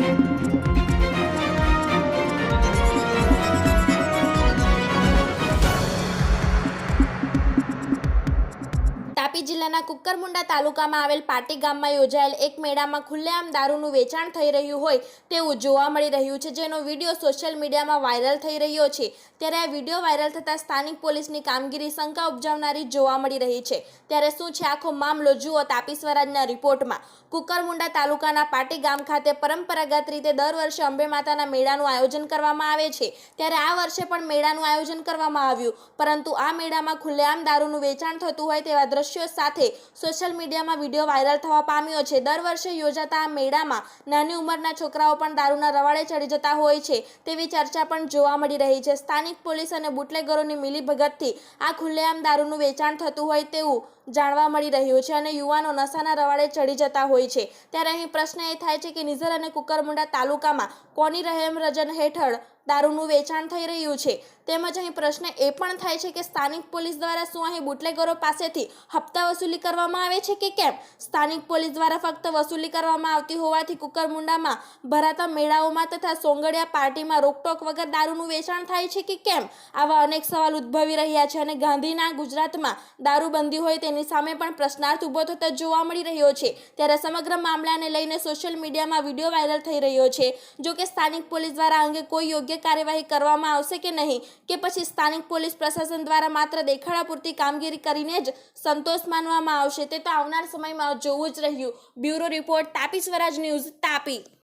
Thank you. જિલ્લાના કુકરમુંડા તાલુકામાં આવેલ પાટી ગામમાં યોજાયેલ એક મેળામાં ખુલ્લેઆમ દારૂનું વેચાણ થઈ રહ્યું હોય તેવું જોવા મળી રહ્યું છે, જેનો વીડિયો સોશિયલ મીડિયામાં વાયરલ થઈ રહ્યો છે. ત્યારે આ વીડિયો વાયરલ થતાં સ્થાનિક પોલીસની કામગીરી શંકા ઉપજાવનારી જોવા મળી રહી છે. ત્યારે શું છે આખો મામલો, જુઓ તાપી સ્વરાજના રિપોર્ટમાં. કુકરમુંડા તાલુકાના પાટી ગામ ખાતે પરંપરાગત રીતે દર વર્ષે અંબે માતાના મેળાનું આયોજન કરવામાં આવે છે. ત્યારે આ વર્ષે પણ મેળાનું આયોજન કરવામાં આવ્યું. પરંતુ આ મેળામાં ખુલ્લેઆમ દારૂનું વેચાણ થતું હોય તેવા દ્રશ્યો સાથે સોશિયલ મીડિયામાં વીડિયો વાયરલ થવા પામ્યો છે. દર વર્ષે યોજાતા આ મેળામાં નાની ઉંમરના છોકરાઓ પણ દારૂના રવાડે ચડી જતા હોય છે તેવી ચર્ચા પણ જોવા મળી રહી છે. સ્થાનિક પોલીસ અને બુટલેગરોની મિલીભગતથી આ ખુલ્લેઆમ દારૂનું વેચાણ થતું હોય તેવું જાણવા મળી રહ્યું છે અને યુવાનો નશાના રવાડે ચડી જતા હોય છે. ત્યારે અહીં પ્રશ્ન એ થાય છે કે નિઝર અને કુકરમુંડા તાલુકામાં કોની રહેમ રજન હેઠળ દારૂનું વેચાણ થઈ રહ્યું છે? તેમજ અહીં પ્રશ્ન એ પણ થાય છે કે સ્થાનિક પોલીસ દ્વારા શું અહીં બુટલેગરો પાસેથી હપ્તા વસૂલી કરવામાં આવે છે કે કેમ? સ્થાનિક પોલીસ દ્વારા ફક્ત વસૂલી કરવામાં આવતી હોવાથી કુકરમુંડામાં ભરાતા મેળાઓમાં તથા સોંગડિયા પાર્ટીમાં રોકટોક વગર દારૂનું વેચાણ થાય છે કે કેમ? આવા અનેક સવાલ ઉદ્ભવી રહ્યા છે અને ગાંધીના ગુજરાતમાં દારૂબંધી હોય તેની સામે પણ પ્રશ્નાર્થ ઊભો થતો જોવા મળી રહ્યો છે. ત્યારે સમગ્ર મામલાને લઈને સોશિયલ મીડિયામાં વીડિયો વાયરલ થઈ રહ્યો છે. જો કે સ્થાનિક પોલીસ દ્વારા અંગે કોઈ યોગ્ય કાર્યવાહી કરવામાં આવશે કે નહીં? કે પછી સ્થાનિક પોલીસ પ્રશાસન દ્વારા માત્ર દેખાડા પૂરતી કામગીરી કરીને જ સંતોષ માનવામાં આવશે. તે તો આવનાર સમયમાં જોવું જ રહ્યું. Bureau report, Tapi Swaraj news, Tapi.